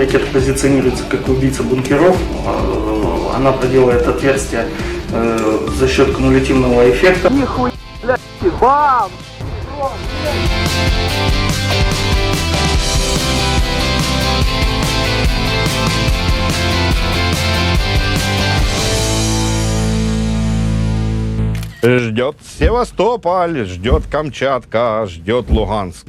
ракета позиционируется как убийца бункеров. Э, Она проделает отверстие э, за счет кумулятивного эффекта. Ждет Севастополь, ждет Камчатка, ждет Луганськ.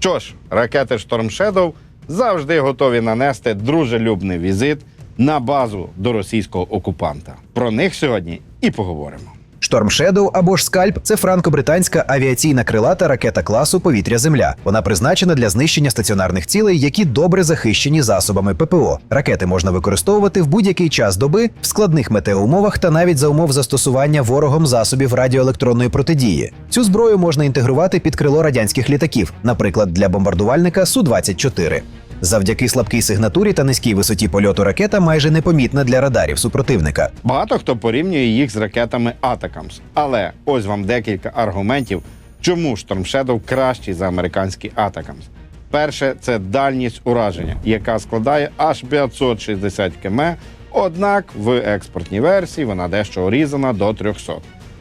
Що ж, ракети Storm Shadow завжди готові нанести дружелюбний візит на базу до російського окупанта. Про них сьогодні і поговоримо. Шторм Shadow або ж Скальп це франко-британська авіаційна крилата ракета класу Повітря-Земля. Вона призначена для знищення стаціонарних цілей, які добре захищені засобами ППО. Ракети можна використовувати в будь-який час доби в складних метеоумовах та навіть за умов застосування ворогом засобів радіоелектронної протидії. Цю зброю можна інтегрувати під крило радянських літаків, наприклад, для бомбардувальника Су 24 Завдяки слабкій сигнатурі та низькій висоті польоту ракета майже непомітна для радарів супротивника. Багато хто порівнює їх з ракетами Атакамс. Але ось вам декілька аргументів, чому Shadow кращий за американський Атакамс. Перше, це дальність ураження, яка складає аж 560 км, однак в експортній версії вона дещо урізана до 300.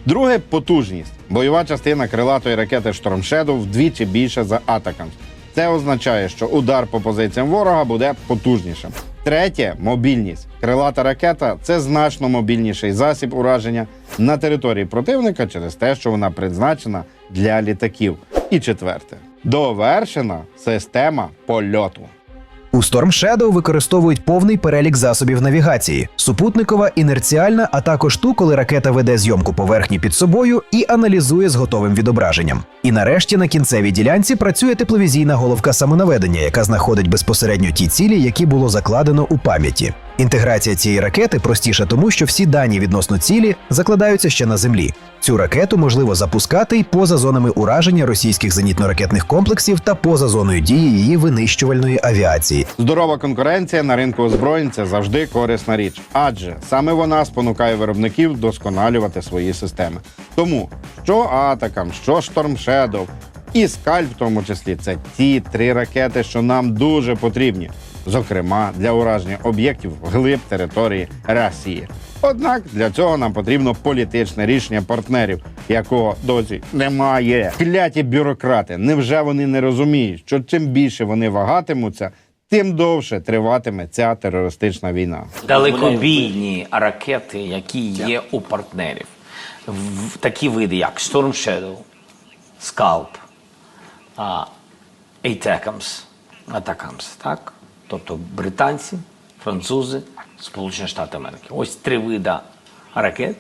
Друге потужність. Бойова частина крилатої ракети Shadow вдвічі більша за Атакамс. Це означає, що удар по позиціям ворога буде потужнішим. Третє мобільність. Крилата ракета це значно мобільніший засіб ураження на території противника через те, що вона призначена для літаків. І четверте довершена система польоту. У Storm Shadow використовують повний перелік засобів навігації: супутникова, інерціальна, а також ту, коли ракета веде зйомку поверхні під собою і аналізує з готовим відображенням. І нарешті на кінцевій ділянці працює тепловізійна головка самонаведення, яка знаходить безпосередньо ті цілі, які було закладено у пам'яті. Інтеграція цієї ракети простіша тому, що всі дані відносно цілі закладаються ще на землі. Цю ракету можливо запускати й поза зонами ураження російських зенітно-ракетних комплексів та поза зоною дії її винищувальної авіації. Здорова конкуренція на ринку озброєнь це завжди корисна річ, адже саме вона спонукає виробників вдосконалювати свої системи. Тому що Атакам, що Shadow і Скальп, в тому числі, це ті три ракети, що нам дуже потрібні, зокрема для ураження об'єктів глиб території Росії. Однак для цього нам потрібно політичне рішення партнерів, якого досі немає. Кляті бюрократи. Невже вони не розуміють, що чим більше вони вагатимуться, тим довше триватиме ця терористична війна. далекобійні ракети, які є у партнерів. В такі види, як Storm Shadow, Scalp, а, ATACMS, так? Тобто британці, французи, Сполучені Штати Америки. Ось три вида ракет,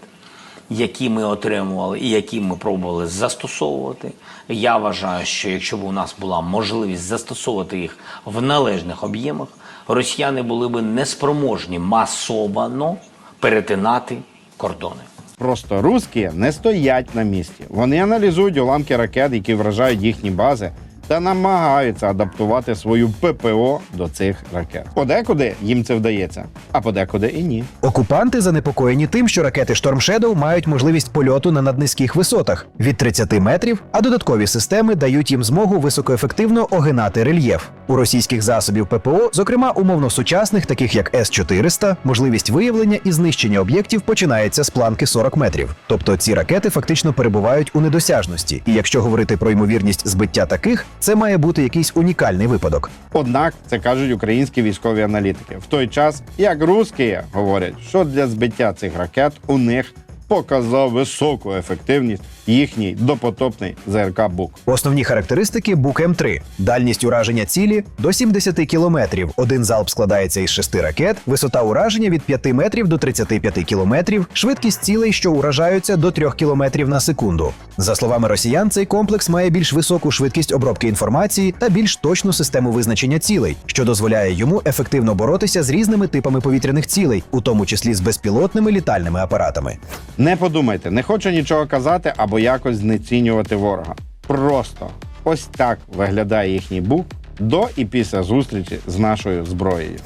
які ми отримували і які ми пробували застосовувати. Я вважаю, що якщо б у нас була можливість застосовувати їх в належних об'ємах, росіяни були б неспроможні масовано перетинати кордони. Просто русські не стоять на місці. Вони аналізують уламки ракет, які вражають їхні бази, та намагаються адаптувати свою ППО до цих ракет. Подекуди їм це вдається, а подекуди і ні. Окупанти занепокоєні тим, що ракети Storm Shadow мають можливість польоту на наднизьких висотах від 30 метрів, а додаткові системи дають їм змогу високоефективно огинати рельєф. У російських засобів ППО, зокрема умовно сучасних, таких як С-400, можливість виявлення і знищення об'єктів починається з планки 40 метрів. Тобто ці ракети фактично перебувають у недосяжності. І якщо говорити про ймовірність збиття таких, це має бути якийсь унікальний випадок. Однак це кажуть українські військові аналітики. В той час, як русські говорять, що для збиття цих ракет у них показав високу ефективність їхній допотопний ЗРК БУК. Основні характеристики Бук М3. Дальність ураження цілі до 70 кілометрів. Один залп складається із шести ракет, висота ураження від 5 метрів до 35 кілометрів, швидкість цілей, що уражаються до 3 кілометрів на секунду. За словами росіян, цей комплекс має більш високу швидкість обробки інформації та більш точну систему визначення цілей, що дозволяє йому ефективно боротися з різними типами повітряних цілей, у тому числі з безпілотними літальними апаратами. Не подумайте, не хочу нічого казати або якось знецінювати ворога. Просто ось так виглядає їхній бук до і після зустрічі з нашою зброєю.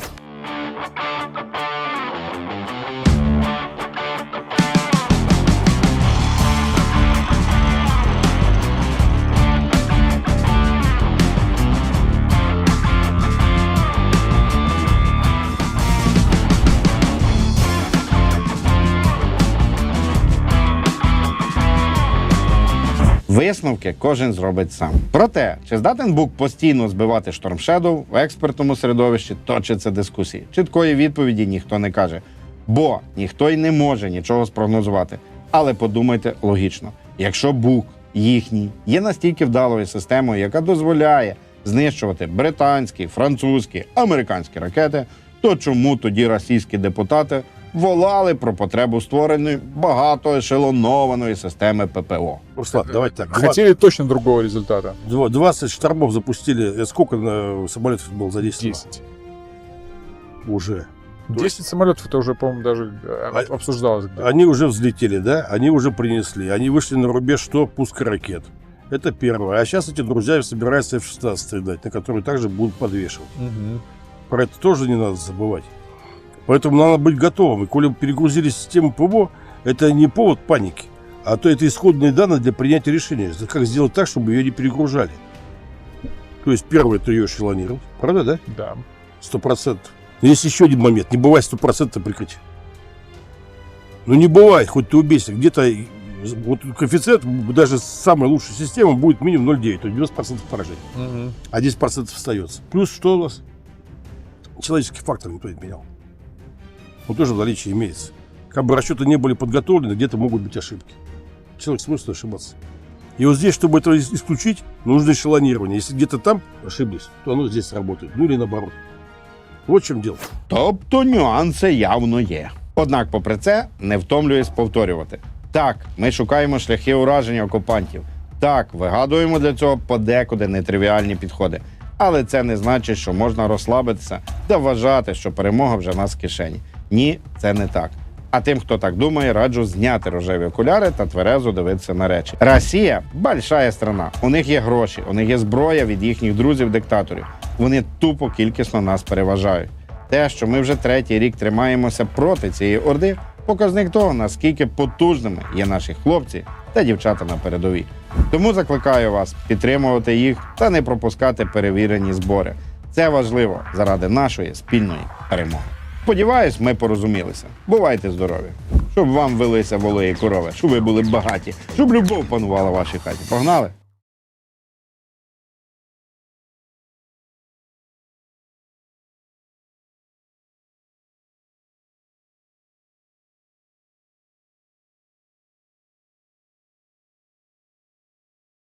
Висновки кожен зробить сам. Проте, чи здатен Бук постійно збивати Shadow в експертному середовищі, точаться дискусії. Чіткої відповіді ніхто не каже, бо ніхто й не може нічого спрогнозувати. Але подумайте логічно: якщо Бук їхній є настільки вдалою системою, яка дозволяє знищувати британські, французькі, американські ракети, то чому тоді російські депутати волали про потребу створеної багатоешелонованої системи ППО? Руслан, давайте так. Хотели точно другого результата. два- 20 штормов запустили. Это Сколько на самолетов было задействовано? 10. Уже. 10 самолетов, это уже, по-моему, даже э, А- обсуждалось. где-то. Они уже взлетели, да? Они уже принесли. Они вышли на рубеж что? Пуска ракет. Это первое. А сейчас эти друзья собираются F-16 стрелять, на которые также будут подвешивать. Мгм. Про это тоже не надо забывать. Поэтому надо быть готовым. И коли перегрузили систему ПВО, это не повод паники, а то это исходные данные для принятия решения. Как сделать так, чтобы ее не перегружали. То есть первое, это ее эшелонировать. Правда, да? Да. Сто процентов. Но есть еще один момент. Не бывает стопроцентного прикрытия. Ну не бывает, хоть ты убейся. Где-то и- вот коэффициент даже с самой лучшей системы будет минимум 0,9, то есть 90% поражений. Мгм. А 10% остается. Плюс что у нас? Человеческий фактор никто не менял. Он тоже в наличии имеется. Как бы расчеты не были подготовлены, где-то могут быть ошибки. Человек смысл ошибаться. И вот здесь, чтобы этого ис- исключить, нужно эшелонирование. Если где-то там ошиблись, то оно здесь сработает. Ну или наоборот. Вот в чем дело. Тобто нюанси явно є. Однак, попри це, не втомлююсь повторювати. Так, ми шукаємо шляхи ураження окупантів. Так, вигадуємо для цього подекуди нетривіальні підходи. Але це не значить, що можна розслабитися та вважати, що перемога вже в нас в кишені. Ні, це не так. А тим, хто так думає, раджу зняти рожеві окуляри та тверезо дивитися на речі. Росія большая страна. У них є гроші, у них є зброя від їхніх друзів-диктаторів. Вони тупо кількісно нас переважають. Те, що ми вже третій рік тримаємося проти цієї орди, показник того, наскільки потужними є наші хлопці та дівчата на передовій. Тому закликаю вас підтримувати їх та не пропускати перевірені збори. Це важливо заради нашої спільної перемоги. Сподіваюсь, ми порозумілися. Бувайте здорові! Щоб вам велися волої корови, щоб ви були багаті, щоб любов панувала в вашій хаті. Погнали!